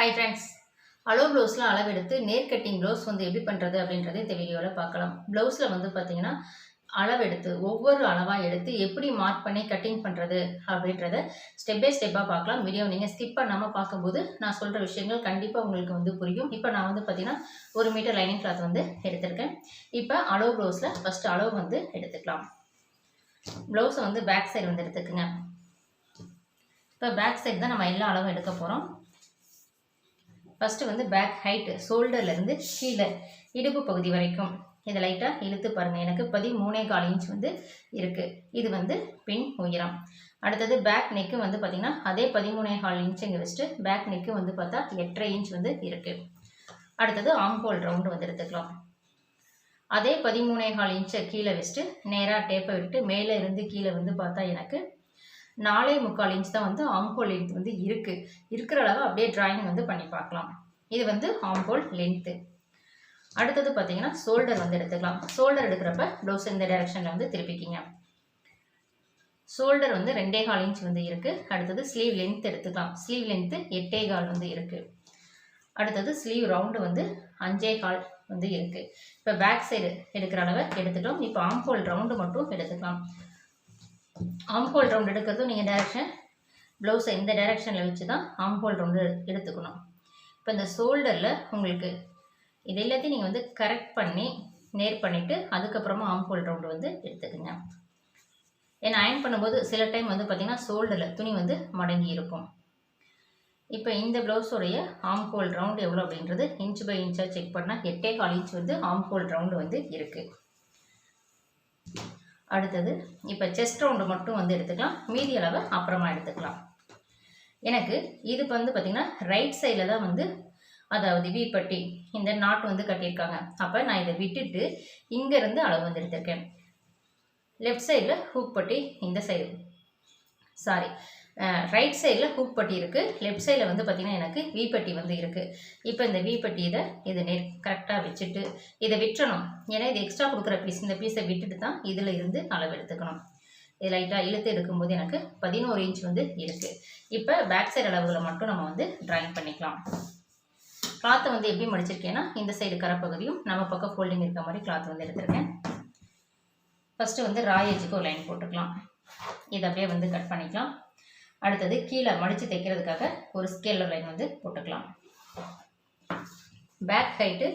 Hi friends அளவு ப்ளவுஸில் அளவெடுத்து நேர் கட்டிங் ப்ளவுஸ் வந்து எப்படி பண்ணுறது அப்படின்றத இந்த வீடியோவில் பார்க்கலாம். ப்ளவுஸில் வந்து பார்த்தீங்கன்னா அளவெடுத்து ஒவ்வொரு அளவாக எடுத்து எப்படி மார்க் பண்ணி கட்டிங் பண்ணுறது அப்படின்றத ஸ்டெப் பை ஸ்டெப்பாக பார்க்கலாம். வீடியோ நீங்கள் ஸ்கிப் பண்ணாமல் பார்க்கும்போது நான் சொல்கிற விஷயங்கள் கண்டிப்பாக உங்களுக்கு வந்து புரியும். இப்போ நான் வந்து பார்த்தீங்கன்னா ஒரு மீட்டர் லைனிங் கிளாத் வந்து எடுத்திருக்கேன். இப்போ அளவு ப்ளவுஸில் ஃபஸ்ட்டு அளவு வந்து எடுத்துக்கலாம். ப்ளவுஸை வந்து பேக் சைடு வந்து எடுத்துக்கோங்க. இப்போ பேக் சைடு தான் நம்ம எல்லா அளவும் எடுக்க போகிறோம் ஃபஸ்ட்டு வந்து பேக் ஹைட்டு ஷோல்டர்லேருந்து கீழே இடுப்பு பகுதி வரைக்கும். இதை லைட்டாக இழுத்து பாருங்கள் எனக்கு பதிமூணே கால் இன்ச் வந்து இருக்குது இது வந்து பின் உயரம். அடுத்தது பேக் நெக்கு வந்து பார்த்திங்கன்னா அதே பதிமூணே கால் இன்ச் இங்கே வச்சுட்டு பேக் நெக்கு வந்து பார்த்தா எட்டரை இன்ச் வந்து இருக்குது அடுத்தது ஆம்போல் ரவுண்டு வந்து எடுத்துக்கலாம். அதே பதிமூணே கால் இன்ச்சை கீழே வச்சுட்டு நேராக டேப்பை விட்டு மேலே இருந்து கீழே வந்து பார்த்தா எனக்கு நாலே முக்கால் இன்ச் தான் வந்து ஆம்போல் லென்த் வந்து இருக்குது இருக்கிற அளவு அப்படியே ட்ராயிங் வந்து பண்ணி பார்க்கலாம். இது வந்து ஆம்போல் லென்த்து அடுத்தது பார்த்தீங்கன்னா ஷோல்டர் வந்து எடுத்துக்கலாம். ஷோல்டர் எடுக்கிறப்ப ப்ளவுஸ் இந்த டைரெக்ஷனில் வந்து திருப்பிக்கிங்க. ஷோல்டர் வந்து ரெண்டே கால் இன்ச் வந்து இருக்குது அடுத்தது ஸ்லீவ் லென்த் எடுத்துக்கலாம். ஸ்லீவ் லென்த்து எட்டே கால் வந்து இருக்குது அடுத்தது ஸ்லீவ் ரவுண்டு வந்து அஞ்சே கால் வந்து இருக்குது இப்போ பேக் சைடு எடுக்கிற அளவை எடுத்துட்டோம். இப்போ ஆம்போல் ரவுண்டு மட்டும் எடுத்துக்கலாம். ஆம்ஹோல் ரவுண்ட் எடுக்கிறதும் நீங்கள் டேரக்ஷன் ப்ளவுஸை இந்த டைரெக்ஷனில் வச்சு தான் ஆம்ஹோல் ரவுண்டு எடுத்துக்கணும். இப்போ இந்த ஷோல்டரில் உங்களுக்கு இது எல்லாத்தையும் நீங்கள் வந்து கரெக்ட் பண்ணி நேர் பண்ணிவிட்டு அதுக்கப்புறமா ஆம்ஹோல் ரவுண்டு வந்து எடுத்துக்கோங்க. ஏன்னா அயன் பண்ணும்போது சில டைம் வந்து பார்த்திங்கன்னா ஷோல்டரில் துணி வந்து மடங்கி இருக்கும். இப்போ இந்த ப்ளவுஸோடைய ஆம்ஹோல் ரவுண்டு எவ்வளோ அப்படின்றது இன்ச் பை இன்ச்சாக செக் பண்ணால் எட்டே கால் இன்ச் வந்து ஆம்ஹோல் ரவுண்டு வந்து இருக்குது அடுத்தது இப்போ செஸ்ட் ரவுண்டு மட்டும் வந்து எடுத்துக்கலாம். மீதி அளவை அப்புறமா எடுத்துக்கலாம். எனக்கு இது வந்து பார்த்திங்கன்னா ரைட் சைடில் தான் வந்து அதாவது வீப்பட்டி இந்த நாட் வந்து கட்டியிருக்காங்க. அப்போ நான் இதை விட்டுட்டு இங்கேருந்து அளவு வந்து எடுத்திருக்கேன். லெஃப்ட் சைடில் ஹூக் பட்டி இந்த சைடு சாரி ரைட் சைடில் ஹூக் பட்டி இருக்குது லெஃப்ட் சைடில் வந்து பார்த்திங்கன்னா எனக்கு வீப்பட்டி வந்து இருக்குது இப்போ இந்த வீப்பட்டி இதை இது நே கரெக்டாக வச்சுட்டு இதை விட்டுறணும். ஏன்னா இது எக்ஸ்ட்ரா கொடுக்குற பீஸ் இந்த பீஸை விட்டுட்டு தான் இதில் இருந்து அளவு எடுத்துக்கணும். இது லைட்டாக இழுத்து எடுக்கும்போது எனக்கு பதினோரு இன்ச் வந்து இருக்குது இப்போ பேக் சைடு அளவுகளை மட்டும் நம்ம வந்து ட்ராயிங் பண்ணிக்கலாம். கிளாத்தை வந்து எப்படி மடிச்சிருக்கேன்னா இந்த சைடு கரப்பகுதியும் நம்ம பக்கம் ஃபோல்டிங் இருக்க மாதிரி கிளாத் வந்து எடுத்திருக்கேன். ஃபஸ்ட்டு வந்து ராயேஜுக்கு ஒரு லைன் போட்டுக்கலாம். இதை அப்படியே வந்து கட் பண்ணிக்கலாம். அடுத்தது கீழே மடித்து தைக்கிறதுக்காக ஒரு ஸ்கேலர் லைன் வந்து போட்டுக்கலாம். பேக் ஹைட்டு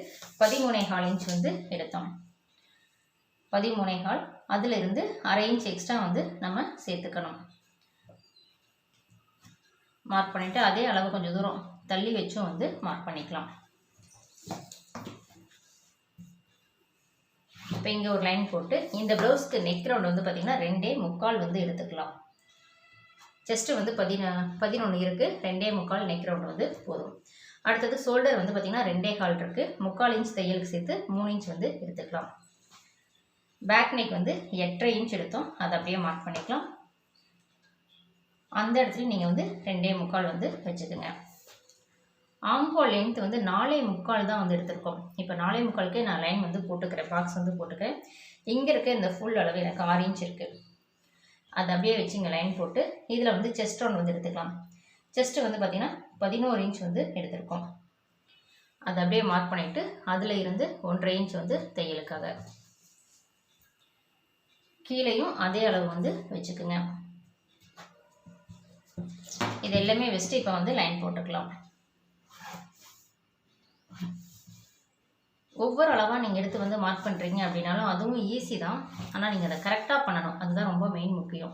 பதிமூணேகால் இன்ச் வந்து எடுத்தோம். பதிமூணே கால் அதிலிருந்து அரை இன்ச் எக்ஸ்ட்ரா வந்து நம்ம சேர்த்துக்கணும். மார்க் பண்ணிவிட்டு அதே அளவு கொஞ்சம் தூரம் தள்ளி வச்சும் வந்து மார்க் பண்ணிக்கலாம். இப்போ இங்கே ஒரு லைன் போட்டு இந்த ப்ளவுஸ்க்கு நெக் ரவுண்ட் வந்து பார்த்திங்கன்னா ரெண்டே முக்கால் வந்து எடுத்துக்கலாம். செஸ்ட்டு வந்து பதினா பதினொன்று இருக்குது ரெண்டே முக்கால் நெக் ரவுண்ட் வந்து போதும். அடுத்தது ஷோல்டர் வந்து பார்த்திங்கன்னா ரெண்டே கால் இருக்குது முக்கால் இன்ச் தையலுக்கு சேர்த்து மூணு இன்ச் வந்து எடுத்துக்கலாம். பேக் நெக் வந்து எட்டரை இன்ச் எடுத்தோம். அதை அப்படியே மார்க் பண்ணிக்கலாம். அந்த இடத்துல நீங்கள் வந்து ரெண்டே முக்கால் வந்து வச்சுக்கோங்க. ஆம்ஹோல் லென்த் வந்து நாலே முக்கால் தான் வந்து எடுத்திருக்கோம். இப்போ நாலே முக்காலுக்கே நான் லைன் வந்து போட்டுக்கிறேன். பாக்ஸ் வந்து போட்டுக்கிறேன். இங்கே இருக்க இந்த ஃபுல் அளவு எனக்கு ஆறு இன்ச் இருக்குது அதை அப்படியே வச்சு இங்கே லைன் போட்டு. இதில் வந்து செஸ்ட் ஒன்று வந்து எடுத்துக்கலாம். செஸ்ட்டு வந்து பார்த்திங்கன்னா பதினோரு இன்ச் வந்து எடுத்திருக்கோம். அதை அப்படியே மார்க் பண்ணிவிட்டு அதில் இருந்து ஒன்றரை இன்ச் வந்து தையலுக்காக. கீழேயும் அதே அளவு வந்து வச்சுக்குங்க. இது எல்லாமே வச்சுட்டு இப்போ வந்து லைன் போட்டுக்கலாம். ஒவ்வொரு அளவாக நீங்கள் எடுத்து வந்து மார்க் பண்ணுறீங்க அப்படின்னாலும் அதுவும் ஈஸி தான். ஆனால் நீங்கள் அதை கரெக்டாக பண்ணணும். அதுதான் ரொம்ப மெயின் முக்கியம்.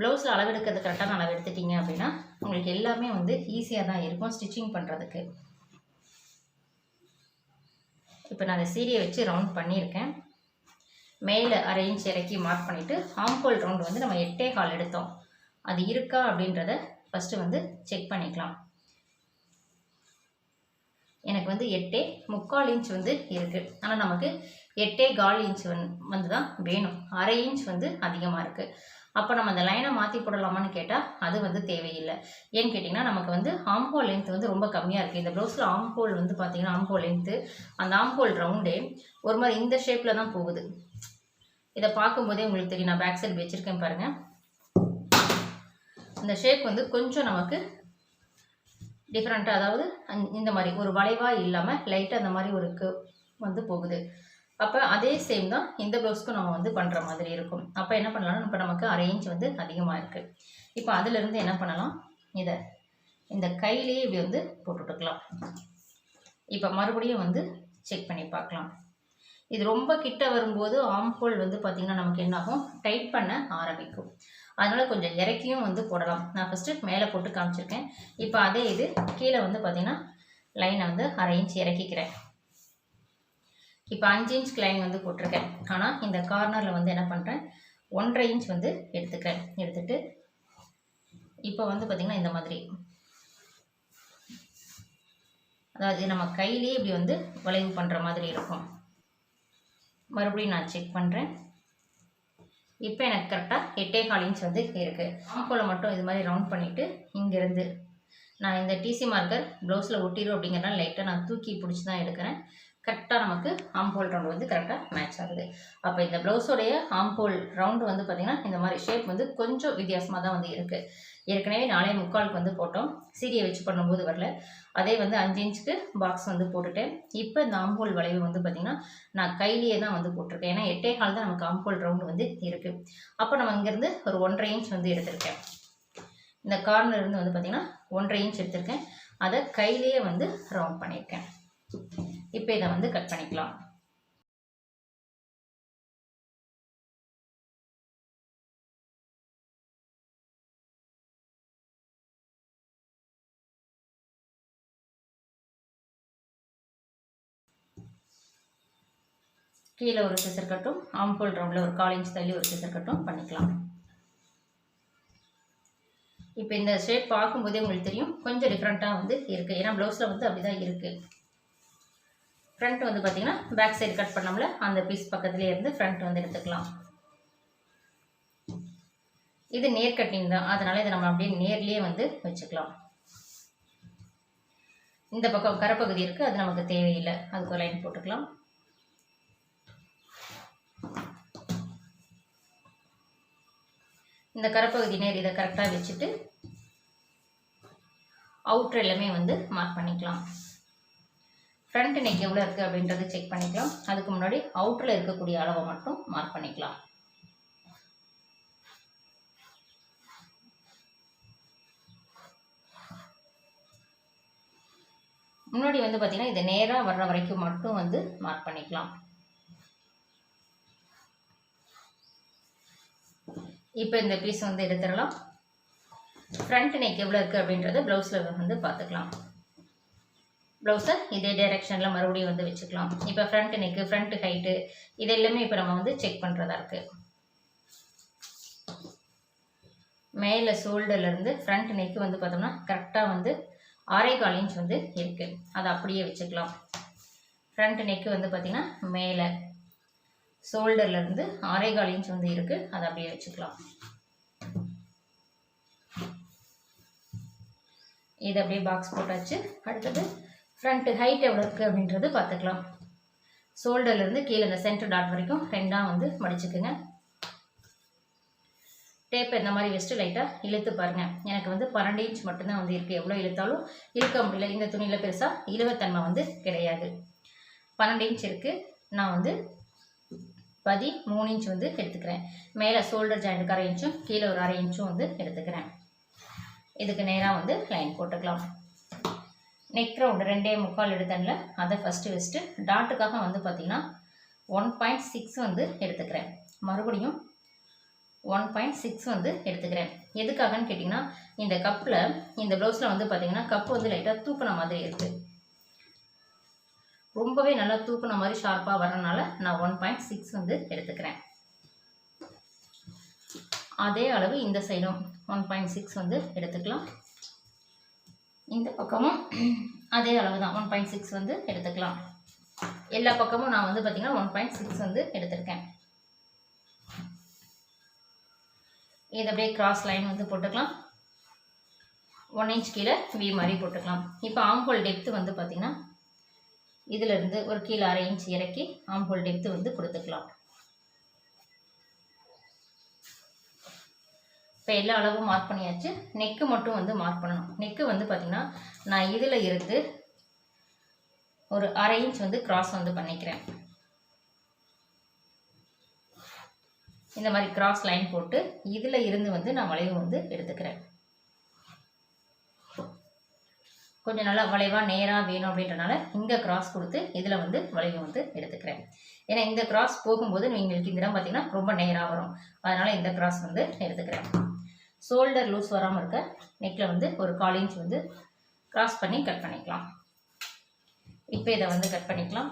ப்ளவுஸில் அளவெடுக்கிறது கரெக்டான அளவு எடுத்துட்டீங்க அப்படின்னா உங்களுக்கு எல்லாமே வந்து ஈஸியாக தான் இருக்கும் ஸ்டிச்சிங் பண்ணுறதுக்கு இப்போ நான் அதை சீரியை வச்சு ரவுண்ட் பண்ணியிருக்கேன். மேலே அரை இன்ச் இறக்கி மார்க் பண்ணிவிட்டு ஆம்கோல் ரவுண்டு வந்து நம்ம எட்டே கால் எடுத்தோம். அது இருக்கா அப்படின்றத ஃபஸ்ட்டு வந்து செக் பண்ணிக்கலாம். எனக்கு வந்து எட்டே முக்கால் இன்ச் வந்து இருக்குது ஆனால் நமக்கு எட்டே கால் இன்ச் வந் வந்து தான் வேணும். அரை இன்ச் வந்து அதிகமாக இருக்குது அப்போ நம்ம அந்த லைனை மாற்றி போடலாமான்னு கேட்டால் அது வந்து தேவையில்லை. ஏன்னு கேட்டிங்கன்னா நமக்கு வந்து ஆம் ஹோல் லென்த் வந்து ரொம்ப கம்மியாக இருக்குது இந்த ப்ளவுஸில் ஆம் ஹோல் வந்து பார்த்திங்கன்னா ஆம்ஹோல் லென்த்து அந்த ஆம் ஹோல் ரவுண்டே ஒரு மாதிரி இந்த ஷேப்பில் தான் போகுது. இதை பார்க்கும்போதே உங்களுக்கு தெரியும். நான் பேக் சைடு வச்சுருக்கேன் பாருங்கள் இந்த ஷேப் வந்து கொஞ்சம் நமக்கு டிஃப்ரெண்ட்டாக அதாவது இந்த மாதிரி ஒரு வளைவாக இல்லாமல் லைட்டாக அந்த மாதிரி ஒரு வந்து போகுது. அப்போ அதே சேம் தான் இந்த ப்ளவுஸ்க்கும் நம்ம வந்து பண்ணுற மாதிரி இருக்கும். அப்போ என்ன பண்ணலாம்னா இப்போ நமக்கு அரேஞ்ச் வந்து அதிகமாக இருக்குது இப்போ அதிலிருந்து என்ன பண்ணலாம்? இதை இந்த கையிலேயே இப்படி வந்து போட்டுட்டுக்கலாம் இப்போ மறுபடியும் வந்து செக் பண்ணி பார்க்கலாம். இது ரொம்ப கிட்ட வரும்போது ஆம்ஹோல் வந்து பார்த்திங்கன்னா நமக்கு என்ன ஆகும் டைட் பண்ண ஆரம்பிக்கும். அதனால் கொஞ்சம் இறக்கியும் வந்து போடலாம். நான் ஃபஸ்ட்டு மேலே போட்டு காமிச்சிருக்கேன். இப்போ அதே இது கீழே வந்து பார்த்திங்கன்னா லைனை வந்து அரை இன்ச் இறக்கிக்கிறேன். இப்போ அஞ்சு இன்ச் லைன் வந்து போட்டிருக்கேன். ஆனால் இந்த கார்னரில் வந்து என்ன பண்ணுறேன் ஒன்றரை இன்ச் வந்து எடுத்துக்கிறேன். எடுத்துட்டு இப்போ வந்து பார்த்திங்கன்னா இந்த மாதிரி. அதாவது நம்ம கையிலேயே இப்படி வந்து வளைவு பண்ணுற மாதிரி இருக்கும். மறுபடியும் நான் செக் பண்ணுறேன் இப்போ எனக்கு கரெக்டாக எட்டே கால் இன்ச் வந்து இருக்குது ஆம்கோலை மட்டும் இது மாதிரி ரவுண்ட் பண்ணிவிட்டு இங்கேருந்து நான் இந்த டிசி மார்க்கர் ப்ளவுஸில் ஒட்டிடும் அப்படிங்கிறனால லைட்டாக நான் தூக்கி பிடிச்சி தான் எடுக்கிறேன். கரெக்டாக நமக்கு ஆம்போல் ரவுண்டு வந்து கரெக்டாக மேட்ச் ஆகுது. அப்போ இந்த ப்ளவுஸோடைய ஆம்போல் ரவுண்டு வந்து பார்த்திங்கன்னா இந்த மாதிரி ஷேப் வந்து கொஞ்சம் வித்தியாசமாக தான் வந்து இருக்குது ஏற்கனவே நாலே முக்காலுக்கு வந்து போட்டோம். சீரியை வச்சு பண்ணும்போது வரல. அதே வந்து அஞ்சு இன்ச்சுக்கு பாக்ஸ் வந்து போட்டுட்டேன். இப்போ இந்த ஆம்போல் வளைவு வந்து பார்த்திங்கன்னா நான் கையிலேயே தான் வந்து போட்டிருக்கேன். ஏன்னா எட்டே கால் தான் நமக்கு ஆம்போல் ரவுண்டு வந்து இருக்குது அப்போ நம்ம இங்கேருந்து ஒரு ஒன்றரை இன்ச் வந்து எடுத்திருக்கேன். இந்த கார்னர் இருந்து வந்து பார்த்திங்கன்னா ஒன்றரை இன்ச் எடுத்திருக்கேன். அதை கையிலேயே வந்து ரவுண்ட் பண்ணியிருக்கேன் இப்போ இதை வந்து கட் பண்ணிக்கலாம். கீழே ஒரு சிசர் கட்டும் ஆம்போல் ரவுண்டில் ஒரு கால் இன்ச் தள்ளி ஒரு சிசர் கட்டும் பண்ணிக்கலாம். இப்போ இந்த ஷேப் பார்க்கும்போதே உங்களுக்கு தெரியும் கொஞ்சம் டிஃப்ரெண்ட்டாக வந்து இருக்குது ஏன்னா ப்ளவுஸில் வந்து அப்படி தான் இருக்குது ஃப்ரண்ட் வந்து பார்த்திங்கன்னா பேக் சைடு கட் பண்ணோம்ல அந்த பீஸ் பக்கத்துலேயே இருந்து ஃப்ரண்ட் வந்து எடுத்துக்கலாம். இது நேர் கட்டிங் தான். அதனால் இதை நம்ம அப்படியே நேர்லேயே வந்து வச்சுக்கலாம். இந்த பக்கம் கரப்பகுதி இருக்குது அது நமக்கு தேவையில்லை. அதுக்கு லைன் போட்டுக்கலாம். இந்த கரப்பகுதி நேர் இதை கரெக்டாக வச்சுட்டு அவுட்ரு எல்லாமே வந்து மார்க் பண்ணிக்கலாம். ஃப்ரண்ட் நெக் எவ்வளோ இருக்குது அப்படின்றத செக் பண்ணிக்கலாம். அதுக்கு முன்னாடி அவுட்டரில் இருக்கக்கூடிய அளவை மட்டும் மார்க் பண்ணிக்கலாம். முன்னாடி வந்து பார்த்திங்கன்னா இது நேராக வர்ற வரைக்கும் மட்டும் வந்து மார்க் பண்ணிக்கலாம். இப்போ இந்த பீஸ் வந்து எடுத்துடலாம். ஃப்ரண்ட் நெக் எவ்வளோ இருக்குது அப்படின்றத ப்ளவுஸில் வந்து பார்த்துக்கலாம். ப்ளவுஸை இதே டைரெக்ஷனில் மறுபடியும் வந்து வச்சுக்கலாம். இப்போ ஃப்ரண்ட் நெக்கு ஃப்ரண்ட் ஹைட்டு இது எல்லாமே இப்போ நம்ம வந்து செக் பண்ணுறதா இருக்குது மேலே ஷோல்டர்லேருந்து ஃப்ரண்ட் நெக்கு வந்து பார்த்தோம்னா கரெக்டாக வந்து ஆறே கால் இன்ச் வந்து இருக்குது அதை அப்படியே வச்சுக்கலாம். ஃப்ரண்ட் நெக்கு வந்து பார்த்திங்கன்னா மேலே. ஷோல்டர்லேருந்து ஆறே இன்ச் வந்து இருக்குது அதை அப்படியே வச்சுக்கலாம். இது அப்படியே பாக்ஸ் போட்டாச்சு. அடுத்தது ஃப்ரண்ட் ஹைட் எவ்வளோ இருக்குது அப்படின்றது பார்த்துக்கலாம். ஷோல்டர்லேருந்து கீழே இந்த சென்டர் டாட் வரைக்கும் ரெண்டாக வந்து மடிச்சுக்குங்க. டேப்பை இந்த மாதிரி வச்சுட்டு லைட்டாக இழுத்து பாருங்கள் எனக்கு வந்து பன்னெண்டு இன்ச் மட்டும்தான் வந்து இருக்குது எவ்வளோ இழுத்தாலும் இழுக்க முடியல. இந்த துணியில் பெருசாக இழுவத்தன்மை வந்து கிடையாது. பன்னெண்டு இன்ச் இருக்குது நான் வந்து பதி மூணு இன்ச் வந்து எடுத்துக்கிறேன். மேலே ஷோல்டர் ஜாயிண்ட்டுக்கு அரை இன்ச்சும் கீழே ஒரு அரை இன்ச்சும் வந்து எடுத்துக்கிறேன். இதுக்கு நேராக வந்து லைன் போட்டுக்கலாம். நெக் ரவுண்டு ரெண்டே முக்கால் எடுத்தேன்ல அதை ஃபஸ்ட்டு வச்சுட்டு டாட்டுக்காக வந்து பார்த்திங்கன்னா ஒன் பாயிண்ட் சிக்ஸ் வந்து எடுத்துக்கிறேன். மறுபடியும் ஒன் பாயிண்ட் சிக்ஸ் வந்து எடுத்துக்கிறேன். எதுக்காகன்னு கேட்டிங்கன்னா இந்த கப்பில் இந்த ப்ளவுஸில் வந்து பார்த்திங்கன்னா கப்பு வந்து லைட்டாக தூக்குன மாதிரி இருக்குது ரொம்பவே நல்லா தூக்குன மாதிரி ஷார்ப்பாக வரனால நான் ஒன் பாயிண்ட் சிக்ஸ் வந்து எடுத்துக்கிறேன். அதே அளவு இந்த சைடும் ஒன் பாயிண்ட் சிக்ஸ் வந்து எடுத்துக்கலாம். இந்த பக்கமும் அதே அளவு தான் ஒன் பாயிண்ட் சிக்ஸ் வந்து எடுத்துக்கலாம். எல்லா பக்கமும் நான் வந்து பார்த்திங்கன்னா ஒன் பாயிண்ட் சிக்ஸ் வந்து எடுத்திருக்கேன். இது அப்படியே கிராஸ் லைன் வந்து போட்டுக்கலாம். ஒன் இன்ச் கீழே வி மாதிரி போட்டுக்கலாம். இப்போ ஆம்போல் டெப்த்து வந்து பார்த்திங்கன்னா இதிலிருந்து ஒரு கீழே அரை இன்ச் இறக்கி ஆம்போல் டெப்த்து வந்து கொடுத்துக்கலாம். இப்போ எல்லா அளவும் மார்க் பண்ணியாச்சு. நெக்கு மட்டும் வந்து மார்க் பண்ணணும். நெக்கு வந்து பார்த்திங்கன்னா நான் இதில் இருந்து ஒரு அரை இன்ச் வந்து கிராஸ் வந்து பண்ணிக்கிறேன். இந்த மாதிரி கிராஸ் லைன் போட்டு இதில் இருந்து வந்து நான் வளைவு வந்து எடுத்துக்கிறேன். கொஞ்சம் நல்லா வளைவாக நேராக வேணும் அப்படின்றனால இங்கே கிராஸ் கொடுத்து இதில் வந்து வளைவு வந்து எடுத்துக்கிறேன். ஏன்னா இந்த கிராஸ் போகும்போது எங்களுக்கு இந்த இடம் பார்த்தீங்கன்னா ரொம்ப நேராக வரும். அதனால் இந்த கிராஸ் வந்து எடுத்துக்கிறேன். ஷோல்டர் லூஸ் வராமல் இருக்க நெக்கில் வந்து ஒரு கால் இன்ச் வந்து கிராஸ் பண்ணி கட் பண்ணிக்கலாம். இப்போ இதை வந்து கட் பண்ணிக்கலாம்.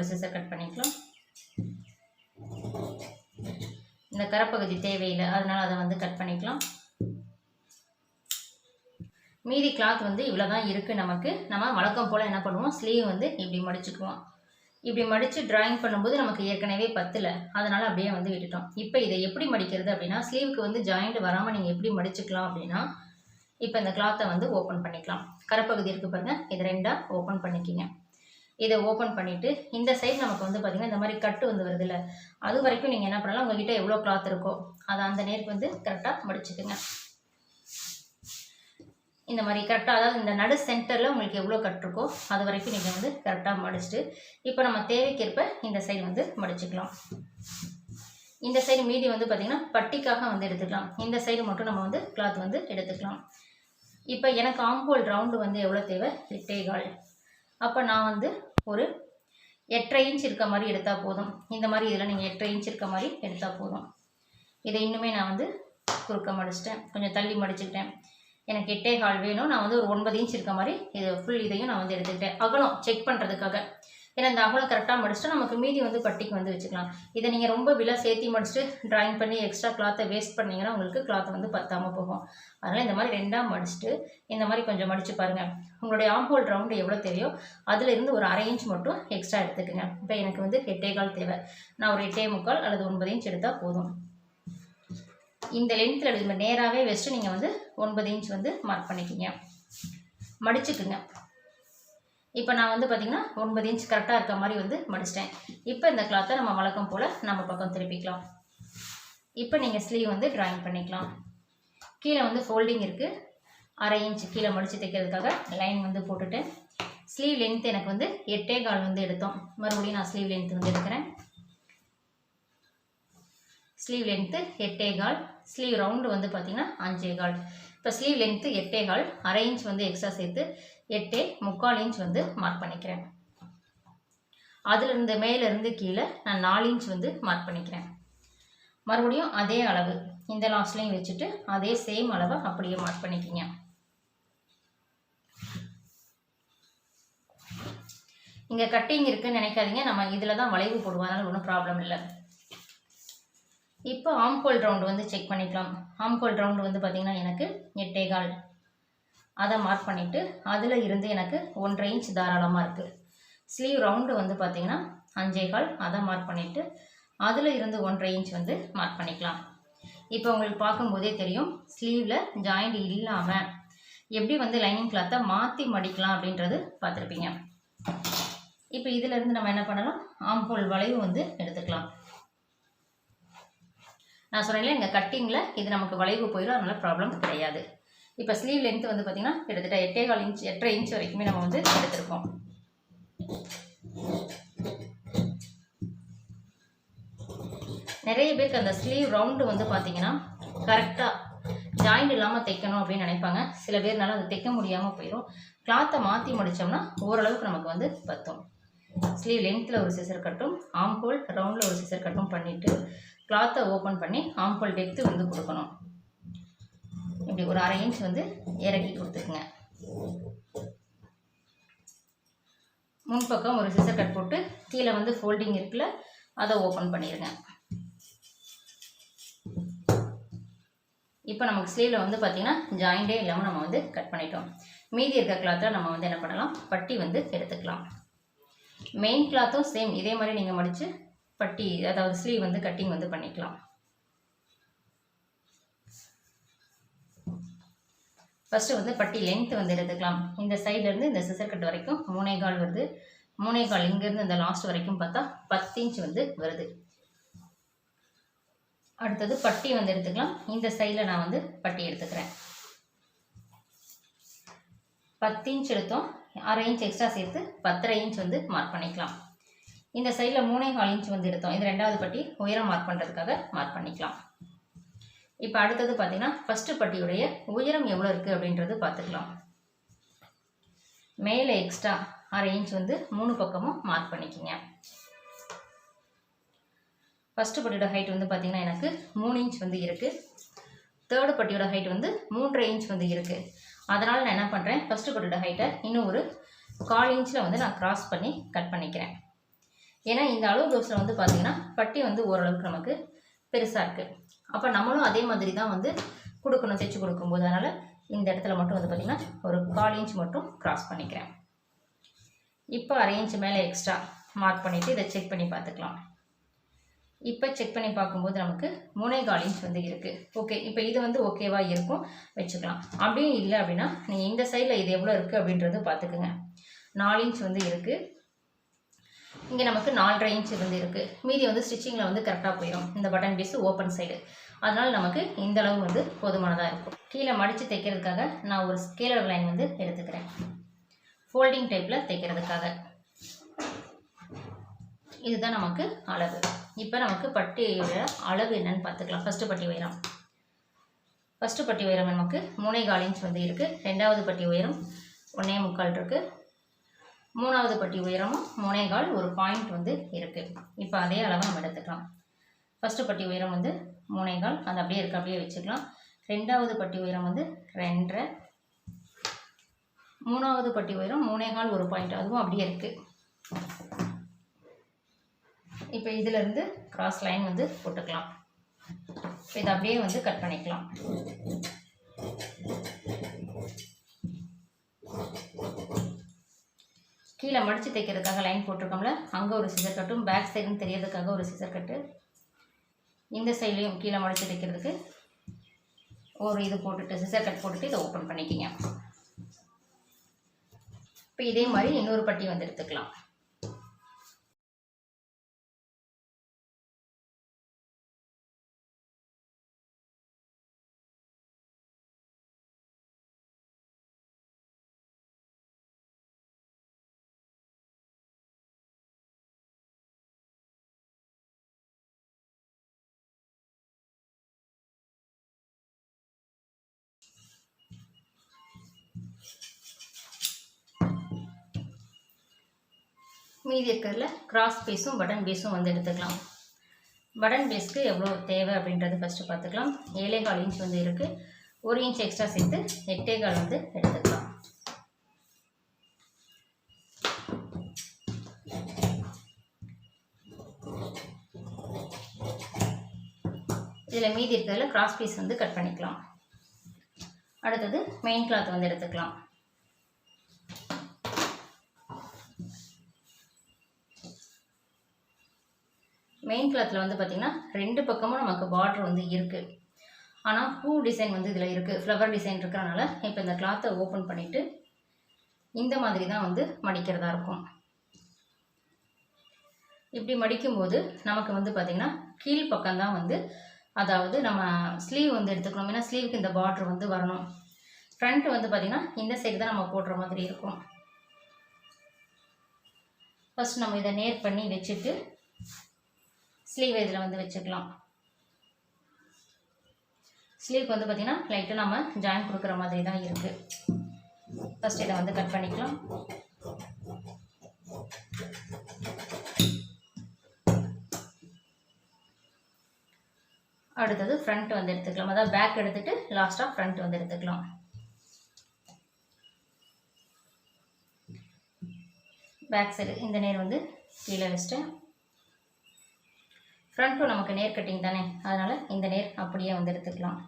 ஒரு சிசர் கட் பண்ணிக்கலாம். இந்த கரப்பகுதி தேவையில்லை அதனால் அதை வந்து கட் பண்ணிக்கலாம். மீதி கிளாத் வந்து இவ்வளோ தான் இருக்குது நமக்கு. நம்ம வழக்கம் போல் என்ன பண்ணுவோம்? ஸ்லீவ் வந்து இப்படி மடிச்சுக்குவோம். இப்படி மடித்து ட்ராயிங் பண்ணும்போது நமக்கு ஏற்கனவே பத்தலை. அதனால் அப்படியே வந்து விட்டுட்டோம். இப்போ இதை எப்படி மடிக்கிறது அப்படின்னா ஸ்லீவுக்கு வந்து ஜாயிண்ட் வராமல் நீங்கள் எப்படி மடிச்சுக்கலாம் அப்படின்னா இப்போ இந்த கிளாத்தை வந்து ஓப்பன் பண்ணிக்கலாம். கரப்பகுதி இருக்குது பாருங்கள் இதை ரெண்டாக ஓப்பன் பண்ணிக்கிங்க. இதை ஓப்பன் பண்ணிவிட்டு இந்த சைடு நமக்கு வந்து பார்த்திங்கன்னா இந்த மாதிரி கட்டு வந்து வருதுல்ல அது வரைக்கும் நீங்கள் என்ன பண்ணலாம் உங்ககிட்ட எவ்வளோ கிளாத் இருக்கோ அதை அந்த நேருக்கு வந்து கரெக்டாக முடிச்சுக்குங்க. இந்த மாதிரி கரெக்டாக அதாவது இந்த நடு சென்டரில் உங்களுக்கு எவ்வளோ கட் இருக்கோ அது வரைக்கும் நீங்கள் வந்து கரெக்டாக மடிச்சுட்டு இப்போ நம்ம தேவைக்கேற்ப இந்த சைடு வந்து மடிச்சுக்கலாம். இந்த சைடு மீதி வந்து பார்த்திங்கன்னா பட்டிக்காக வந்து எடுத்துக்கலாம். இந்த சைடு மட்டும் நம்ம வந்து கிளாத் வந்து எடுத்துக்கலாம். இப்போ எனக்கு ஆம்போல் ரவுண்டு வந்து எவ்வளோ தேவை? எட்டே கால். அப்போ நான் வந்து ஒரு எட்டரை இன்ச் இருக்க மாதிரி எடுத்தால் போதும். இந்த மாதிரி இதில் நீங்கள் எட்டரை இன்ச் இருக்க மாதிரி எடுத்தால் போதும். இதை இன்னுமே நான் வந்து குறுக்க மடிச்சிட்டேன். கொஞ்சம் தள்ளி மடிச்சுக்கிட்டேன். எனக்கு எட்டே கால் வேணும். நான் வந்து ஒரு ஒன்பது இன்ச் இருக்க மாதிரி இது ஃபுல் இதையும் நான் வந்து எடுத்துக்கிட்டேன். அகலம் செக் பண்ணுறதுக்காக ஏன்னா இந்த அகலம் கரெக்டாக மடிச்சுட்டு நமக்கு மீதி வந்து பட்டிக்கு வந்து வச்சுக்கலாம். இதை நீங்கள் ரொம்ப விலை சேர்த்தி முடிச்சுட்டு ட்ராயிங் பண்ணி எக்ஸ்ட்ரா கிளாத்தை வேஸ்ட் பண்ணிங்கன்னா உங்களுக்கு கிளாத் வந்து பத்தாமல் போகும். அதனால் இந்த மாதிரி ரெண்டாக மடிச்சுட்டு இந்த மாதிரி கொஞ்சம் மடித்து பாருங்கள் உங்களுடைய ஆம்போல் ரவுண்டு எவ்வளோ தெரியும் அதில் இருந்து ஒரு அரை இன்ச் மட்டும் எக்ஸ்ட்ரா எடுத்துக்கோங்க. இப்போ எனக்கு வந்து எட்டே கால் தேவை. நான் ஒரு எட்டே முக்கால் அல்லது ஒன்பது இன்ச் எடுத்தால் போதும். இந்த லென்த்தில் எடுக்க நேராகவே வச்சுட்டு நீங்கள் வந்து ஒன்பது இன்ச் வந்து மார்க் பண்ணிக்கிங்க. மடிச்சுக்குங்க. இப்போ நான் வந்து பார்த்திங்கன்னா ஒன்பது இன்ச் கரெக்டாக இருக்க மாதிரி வந்து மடிச்சிட்டேன். இப்போ இந்த கிளாத்தை நம்ம வழக்கம் போல் நம்ம பக்கம் திருப்பிக்கலாம். இப்போ நீங்கள் ஸ்லீவ் வந்து ட்ராயிங் பண்ணிக்கலாம். கீழே வந்து ஃபோல்டிங் இருக்குது அரை இன்ச் கீழே மடித்து தைக்கிறதுக்காக லைன் வந்து போட்டுட்டேன் ஸ்லீவ் லென்த் எனக்கு வந்து எட்டே கால் வந்து எடுத்தோம். மறுபடியும் நான் ஸ்லீவ் லென்த் வந்து எடுக்கிறேன். ஸ்லீவ் லென்த்து எட்டே கால் ஸ்லீவ் ரவுண்டு வந்து பார்த்திங்கன்னா அஞ்சே கால். இப்போ ஸ்லீவ் லென்த்து எட்டே கால் அரை இன்ச் வந்து எக்ஸ்ட்ரா சேர்த்து எட்டே முக்கால் இன்ச் வந்து மார்க் பண்ணிக்கிறேன். அதிலிருந்து மேலேருந்து கீழே நான் நாலு இன்ச் வந்து மார்க் பண்ணிக்கிறேன். மறுபடியும் அதே அளவு இந்த லாஸ்ட்லேயும் வச்சுட்டு அதே சேம் அளவை அப்படியே மார்க் பண்ணிக்கிங்க. இங்கே கட்டிங் இருக்குன்னு நினைக்காதீங்க நம்ம இதில் தான் வளைவு போடுவோம் அதனால் ஒன்றும் ப்ராப்ளம் இல்லை. இப்போ ஆம்கோல் ரவுண்டு வந்து செக் பண்ணிக்கலாம். ஆம்கோல் ரவுண்டு வந்து பார்த்திங்கன்னா எனக்கு எட்டே கால் அதை மார்க் பண்ணிவிட்டு அதில் இருந்து எனக்கு ஒன்றரை இன்ச் தாராளமாக இருக்குது ஸ்லீவ் ரவுண்டு வந்து பார்த்திங்கன்னா அஞ்சே கால் அதை மார்க் பண்ணிவிட்டு அதில் இருந்து ஒன்றரை இன்ச் வந்து மார்க் பண்ணிக்கலாம். இப்போ உங்களுக்கு பார்க்கும்போதே தெரியும் ஸ்லீவில் ஜாயிண்ட் இல்லாமல் எப்படி வந்து லைனிங் கிளாத்தை மாற்றி மடிக்கலாம் அப்படின்றது பார்த்துருப்பீங்க. இப்போ இதிலேருந்து நம்ம என்ன பண்ணலாம்? ஆம்போல் வளைவு வந்து எடுத்துக்கலாம். நான் சொன்னேன்ல எங்கள் கட்டிங்கில் இது நமக்கு வளைவு போயிடும் அதனால் ப்ராப்ளம் கிடையாது. இப்போ ஸ்லீவ் லென்த் வந்து பார்த்திங்கன்னா கிட்டத்தட்ட எட்டே கால் இன்ச் எட்டரை இன்ச் வரைக்குமே நம்ம வந்து எடுத்திருக்கோம். நிறைய பேருக்கு அந்த ஸ்லீவ் ரவுண்டு வந்து பார்த்தீங்கன்னா கரெக்டாக ஜாயிண்ட் இல்லாமல் தைக்கணும் அப்படின்னு நினைப்பாங்க. சில பேர்னால அது தைக்க முடியாமல் போயிடும் கிளாத்தை மாற்றி முடித்தோம்னா ஓரளவுக்கு நமக்கு வந்து பத்தும். ஸ்லீவ் லென்த்தில் ஒரு சிசர் கட்டும் ஆம்போல் ரவுண்டில் ஒரு சிசர் கட்டும் பண்ணிவிட்டு கிளாத்தை ஓப்பன் பண்ணி ஆம்போல் டெப்த்து வந்து கொடுக்கணும். இப்படி ஒரு அரை இன்ச் வந்து இறக்கி கொடுத்துக்குங்க. முன்பக்கம் ஒரு சிசர் கட் போட்டு கீழே வந்து ஃபோல்டிங் இருக்குல்ல அதை ஓப்பன் பண்ணிடுங்க இப்போ நமக்கு ஸ்லீவில் வந்து பார்த்திங்கன்னா ஜாயிண்டே இல்லாமல் நம்ம வந்து கட் பண்ணிட்டோம். மீதி இருக்க கிளாத்தில் நம்ம வந்து என்ன பண்ணலாம்? பட்டி வந்து எடுத்துக்கலாம். மெயின் கிளாத்தும் சேம் இதே மாதிரி நீங்கள் மடித்து பட்டி அதாவது ஸ்லீவ் வந்து கட்டிங் வந்து பண்ணிக்கலாம். ஃபஸ்ட்டு வந்து பட்டி லென்த் வந்து எடுத்துக்கலாம். இந்த சைட்லேருந்து இந்த சிசர் கட் வரைக்கும் மூணே கால் வருது. மூணே கால் இங்கேருந்து இந்த லாஸ்ட் வரைக்கும் பார்த்தா பத்து இன்ச் வந்து வருது. அடுத்தது பட்டி வந்து எடுத்துக்கலாம். இந்த சைடில் நான் வந்து பட்டி எடுத்துக்கிறேன். பத்து இன்ச் எடுத்தோம். அரை இன்ச் எக்ஸ்ட்ரா சேர்த்து பத்தரை இன்ச் வந்து மார்க் பண்ணிக்கலாம். இந்த சைடில் மூணே கால் இன்ச் வந்து எடுத்தோம். இது ரெண்டாவது பட்டி உயரம் மார்க் பண்ணுறதுக்காக மார்க் பண்ணிக்கலாம். இப்போ அடுத்தது பார்த்தீங்கன்னா ஃபஸ்ட்டு பட்டியுடைய உயரம் எவ்வளோ இருக்குது அப்படின்றது பார்த்துக்கலாம் மேலே எக்ஸ்ட்ரா அரை இன்ச் வந்து மூணு பக்கமும் மார்க் பண்ணிக்கோங்க. ஃபஸ்ட்டு பட்டியோட ஹைட் வந்து பார்த்திங்கன்னா எனக்கு மூணு இன்ச் வந்து இருக்குது தேர்டு பட்டியோட ஹைட் வந்து மூன்றரை இன்ச் வந்து இருக்குது அதனால் நான் என்ன பண்ணுறேன் ஃபஸ்ட்டு பட்டியோட ஹைட்டை இன்னும் ஒரு கால் இன்ச்சில் வந்து நான் கிராஸ் பண்ணி கட் பண்ணிக்கிறேன். ஏன்னா இந்த அளவு ப்ளவுஸில் வந்து பார்த்திங்கன்னா பட்டி வந்து ஓரளவுக்கு நமக்கு பெருசாக இருக்குது அப்போ நம்மளும் அதே மாதிரி தான் வந்து கொடுக்கணும் தைச்சி கொடுக்கும்போது. அதனால் இந்த இடத்துல மட்டும் வந்து பார்த்திங்கன்னா ஒரு கால் இன்ச் மட்டும் க்ராஸ் பண்ணிக்கிறேன். இப்போ அரை இன்ச் மேலே எக்ஸ்ட்ரா மார்க் பண்ணிவிட்டு இதை செக் பண்ணி பார்த்துக்கலாம். இப்போ செக் பண்ணி பார்க்கும்போது நமக்கு மூணே கால் இன்ச் வந்து இருக்குது ஓகே இப்போ இது வந்து ஓகேவாக இருக்கும்? வச்சுக்கலாம். அப்படியும் இல்லை அப்படின்னா நீங்கள் இந்த சைடில் இது எவ்வளோ இருக்குது அப்படின்றது பார்த்துக்குங்க. நாலு இன்ச் வந்து இருக்குது இங்கே நமக்கு நாலரை இன்ச் வந்து இருக்குது மீதி வந்து ஸ்டிச்சிங்கில் வந்து கரெக்டாக போயிடும் இந்த பட்டன் பீஸு ஓப்பன் சைடு அதனால் நமக்கு இந்த அளவு வந்து போதுமானதாக இருக்கும். கீழே மடித்து தைக்கிறதுக்காக நான் ஒரு ஸ்கேலர் லைன் வந்து எடுத்துக்கிறேன். ஃபோல்டிங் டைப்பில் தைக்கிறதுக்காக. இதுதான் நமக்கு அளவு. இப்போ நமக்கு பட்டியோட அளவு என்னன்னு பார்த்துக்கலாம். ஃபஸ்ட்டு பட்டி உயரம். ஃபஸ்ட்டு பட்டி உயரம் நமக்கு மூணே கால் இன்ச் வந்து இருக்குது ரெண்டாவது பட்டி உயரம் ஒன்றே முக்கால் இருக்குது மூணாவது பட்டி உயரமும் மூணே கால் ஒரு பாயிண்ட் வந்து இருக்குது இப்போ அதே அளவு நம்ம எடுத்துக்கலாம். ஃபஸ்ட்டு பட்டி உயரம் வந்து மூணே கால். அது அப்படியே இருக்க அப்படியே வச்சுக்கலாம். ரெண்டாவது பட்டி உயரம் வந்து ரெண்டரை. மூணாவது பட்டி உயரம் மூணே கால் ஒரு பாயிண்ட் அதுவும் அப்படியே இருக்குது இப்போ இதிலேருந்து கிராஸ் லைன் வந்து போட்டுக்கலாம். இப்போ இதை அப்படியே வந்து கட் பண்ணிக்கலாம். கீழே மடித்து தைக்கிறதுக்காக லைன் போட்டிருக்கோம்ல அங்கே ஒரு சிசர் கட்டும் பேக் சைடுன்னு தெரியறதுக்காக ஒரு சிசர் கட்டு இந்த சைட்லேயும் கீழே மடித்து தைக்கிறதுக்கு ஒரு இது போட்டுட்டு சிசர் கட் போட்டுட்டு இதை ஓப்பன் பண்ணிக்கிங்க. இப்போ இதே மாதிரி இன்னொரு பட்டி வந்து எடுத்துக்கலாம். மீதி இருக்கிறதுல கிராஸ் பீஸும் பட்டன் பீஸும் வந்து எடுத்துக்கலாம். பட்டன் பீஸ்க்கு எவ்வளோ தேவை அப்படின்றது ஃபஸ்ட்டு பார்த்துக்கலாம். ஏழே கால் இன்ச் வந்து இருக்குது ஒரு இன்ச் எக்ஸ்ட்ரா சேர்த்து எட்டே கால் வந்து எடுத்துக்கலாம். இதில் மீதி இருக்கிறதுல கிராஸ் பீஸ் வந்து கட் பண்ணிக்கலாம். அடுத்தது மெயின் கிளாத் வந்து எடுத்துக்கலாம். மெயின் கிளாத்தில் வந்து பார்த்திங்கன்னா ரெண்டு பக்கமும் நமக்கு பார்டர் வந்து இருக்குது ஆனால் பூ டிசைன் வந்து இதில் இருக்குது ஃப்ளவர் டிசைன் இருக்கிறனால இப்போ இந்த கிளாத்தை ஓப்பன் பண்ணிவிட்டு இந்த மாதிரி தான் வந்து மடிக்கிறதா இருக்கும். இப்படி மடிக்கும்போது நமக்கு வந்து பார்த்திங்கன்னா கீழ் பக்கம்தான் வந்து அதாவது நம்ம ஸ்லீவ் வந்து எடுத்துக்கணும். ஏன்னா ஸ்லீவுக்கு இந்த பார்டர் வந்து வரணும். ஃப்ரண்ட் வந்து பார்த்திங்கன்னா இந்த சைடு தான் நம்ம போடுற மாதிரி இருக்கும். ஃபஸ்ட் நம்ம இதை நேர் பண்ணி வச்சுட்டு ஸ்லீவ் இதில் வந்து வச்சுக்கலாம். ஸ்லீவ் வந்து பார்த்திங்கன்னா லைட்டாக நம்ம ஜாயின் கொடுக்குற மாதிரி தான் இருக்குது ஃபஸ்ட் இதை வந்து கட் பண்ணிக்கலாம். அடுத்தது ஃப்ரண்ட் வந்து எடுத்துக்கலாம். அதாவது பேக் எடுத்துகிட்டு லாஸ்ட்டாக ஃப்ரண்ட் வந்து எடுத்துக்கலாம். பேக் சைடு இந்த நேர் வந்து கீழே வச்சுட்டேன். ஃப்ரண்ட்டும் நமக்கு நேர் கட்டிங் தானே? அதனால் இந்த நேர் அப்படியே வந்து எடுத்துக்கலாம்.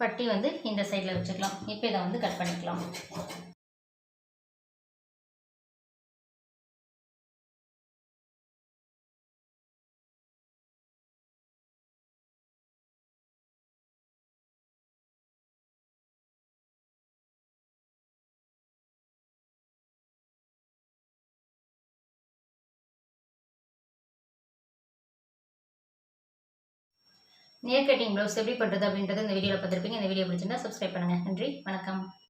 பட்டி வந்து இந்த சைடில் வச்சுக்கலாம். இப்போ இதை வந்து கட் பண்ணிக்கலாம். நேர் கட்டிங் ப்ளவுஸ் எப்படி பண்ணுறது அப்படின்றத இந்த வீடியோவில் பார்த்துருப்பீங்க. இந்த வீடியோ பிடிச்சிருந்தா சப்ஸ்கிரைப் பண்ணுங்கள் நன்றி. வணக்கம்.